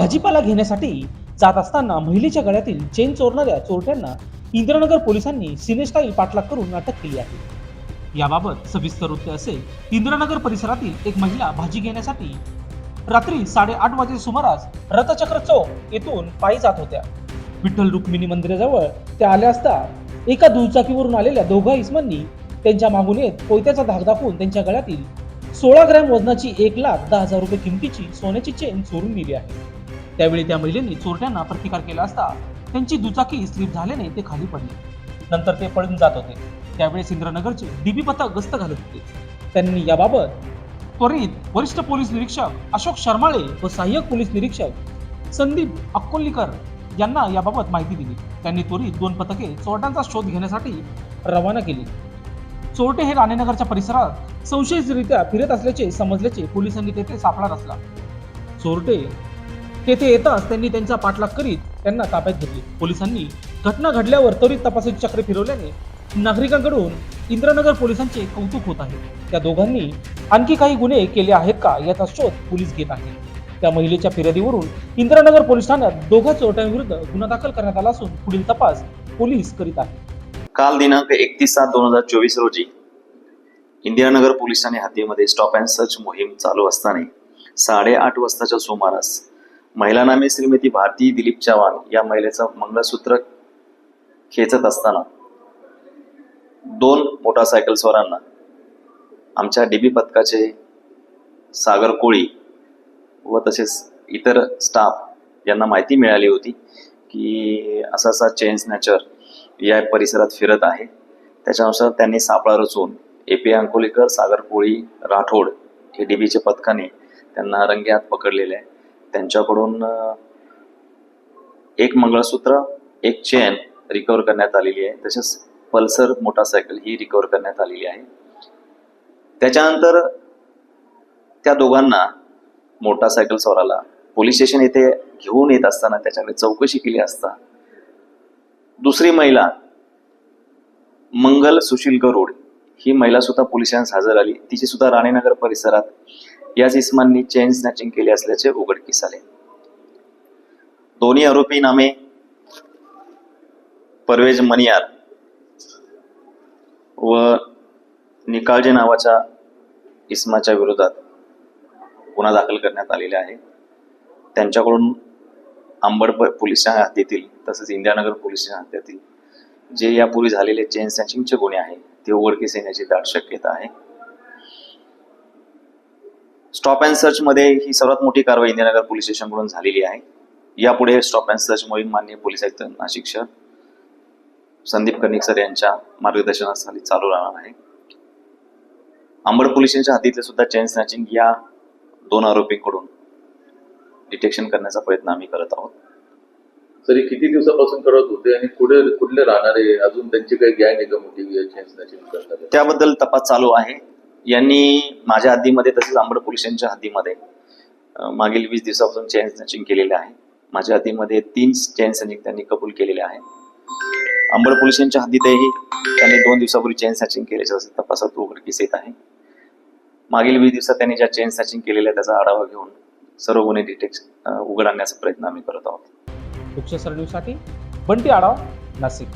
भाजीपाला घेण्यासाठी जात असताना महिलेच्या गळ्यातील चेन चोरणाऱ्या चोरट्यांना इंद्रनगर पोलिसांनी सिनेस्टाईल पाठलाग करून अटक केली आहे. याबाबत सविस्तर वृत्त असे इंद्रनगर परिसरातील एक महिला भाजी घेण्यासाठी रात्री साडेआठ वाजे सुमारास रथचक्र चौक येथून पायी जात होत्या. विठ्ठल रुक्मिणी मंदिराजवळ त्या आल्या असता एका दुचाकीवरून आलेल्या दोघा इसमांनी त्यांच्या मागून येत कोयत्याचा धाक दाखवून त्यांच्या गळ्यातील सोळा ग्रॅम वजनाची एक लाख दहा हजार रुपये किमतीची सोन्याची चेन चोरून नेली आहे. त्यावेळी त्या महिलेने चोरट्यांना प्रतिकार केला असता त्यांची दुचाकी स्लिप झाल्याने ते खाली पडले. नंतर ते पळून जात होते. त्यावेळेस इंद्रनगरचे डीबी पथक गस्त घालत होते. त्यांनी याबाबत त्वरित वरिष्ठ पोलीस निरीक्षक अशोक शर्माळे व सहाय्यक पोलीस निरीक्षक संदीप अक्कोलीकर यांना याबाबत माहिती दिली. त्यांनी त्वरित दोन पथके चोरट्यांचा शोध घेण्यासाठी रवाना केली. चोरटे हे राणेनगरच्या परिसरात संशयितरित्या फिरत असल्याचे समजल्याचे पोलिसांनी तेथे सापळा रचला. चोरटे तेथे येताच त्यांनी त्यांचा पाठलाग करीत त्यांना ताब्यात घेतले. पोलिसांनी घटना घडल्यावर त्वरित तपासाची चक्र फिरवल्याने नागरिकांकडून इंद्रनगर पोलिसांचे कौतुक होत आहे. त्या दोघांनी आणखी काही गुन्हे केले आहेत का याचा शोध पोलीस घेत आहेत. त्या महिलेच्या फिर्यादीवरून इंद्रनगर पोलीस ठाण्यात दोघा चोरट्यांविरुद्ध गुन्हा दाखल करण्यात आला असून पुढील तपास पोलीस करीत आहेत. काल दिनांक एकतीस सात दोन हजार चोवीस रोजी इंदिरानगर पोलिसांनी हद्दीमध्ये स्टॉप अँड सर्च मोहीम चालू असताना साडेआठ वाजताच्या सुमारास महिला नामे श्रीमती भारती दिलीप चव्हाण या महिलेचं मंगळसूत्र खेचत असताना दोन मोटारसायकल स्वारांना आमच्या डीबी पथकाचे सागर कोळी व तसेच इतर स्टाफ यांना माहिती मिळाली होती की असा असा चेन स्नॅचर या परिसरात फिरत आहे. त्याच्यानुसार त्यांनी सापळा रचून ए पी अंकोलीकर सागर कोळी राठोड हे डीबीच्या पथकाने त्यांना रंग्यात पकडलेले आहे. त्यांच्याकडून एक मंगळसूत्र एक चेन रिकवर करण्यात आलेली आहे. तसेच पल्सर मोटारसायकल ही रिकवर करण्यात आलेली आहे. त्याच्यानंतर त्या दोघांना मोटारसायकल स्वाराला पोलीस स्टेशन येथे घेऊन येत असताना त्याच्याकडे चौकशी केली असता दुसरी महिला मंगल सुशील गरुड ही महिला सुद्धा पोलिसांस हजर आली. तिची सुद्धा राणेनगर परिसरात याच इसमांनी चेन स्नॅचिंग केली असल्याचे उघडकीस आले. दोन्ही आरोपी नामे परवेज मनियार व निकाळजे नावाच्या इस्माच्या विरोधात गुन्हा दाखल करण्यात आलेला आहे. त्यांच्याकडून अंबड प- पोलीस हद्दीतील तसेच इंदिरानगर पोलीस ठाणे हद्दीतील जे यापूर्वी झालेले चेन स्नॅचिंगचे गुन्हे आहे ते उघडकीस येण्याची दाट शक्यता आहे. स्टॉप अँड सर्च मध्ये ही सर्वात मोठी कारवाई इंदिरानगर पोलीस स्टेशनकडून झालेली आहे. यापुढे स्टॉप अँड सर्च मोहीम माननीय पोलीस आयुक्त नाशिक शहर संदीप कर्णिक सर यांच्या मार्गदर्शनाखाली चालू राहणार आहे. अंबड पोलीस स्टेशनच्या हद्दीतले सुद्धा चेन स्नॅचिंग या दोन आरोपींकडून डिटेक्शन करण्याचा प्रयत्न आम्ही करत आहोत. तरी किती दिवसापासून करत होते आणि पुढे कुठले राहणारे? अजून त्यांची काही गँग आहे का मोठी? त्याबद्दल तपास चालू आहे. यांनी माझ्या हद्दीमध्ये तसेच आंबड पोलिसांच्या हद्दीमध्ये मागील वीस दिवसापासून चेन स्नॅचिंग केलेले आहे. माझ्या हद्दीमध्ये तीन चेन स्नॅचिंग त्यांनी कबूल केलेले आहे. आंबड पोलिसांच्या हद्दीतही त्यांनी दोन दिवसापूर्वी चेन स्नॅचिंग केल्याच्या तपासात उघडकीस येत आहे. मागील वीस दिवसात त्यांनी ज्या चेन स्नॅचिंग केलेल्या त्याचा आढावा घेऊन सर्व गुन्हे डिटेक्ट उघड आणण्याचा प्रयत्न आम्ही करत आहोत. वृक्षसर बंटी आढावा नाशिक.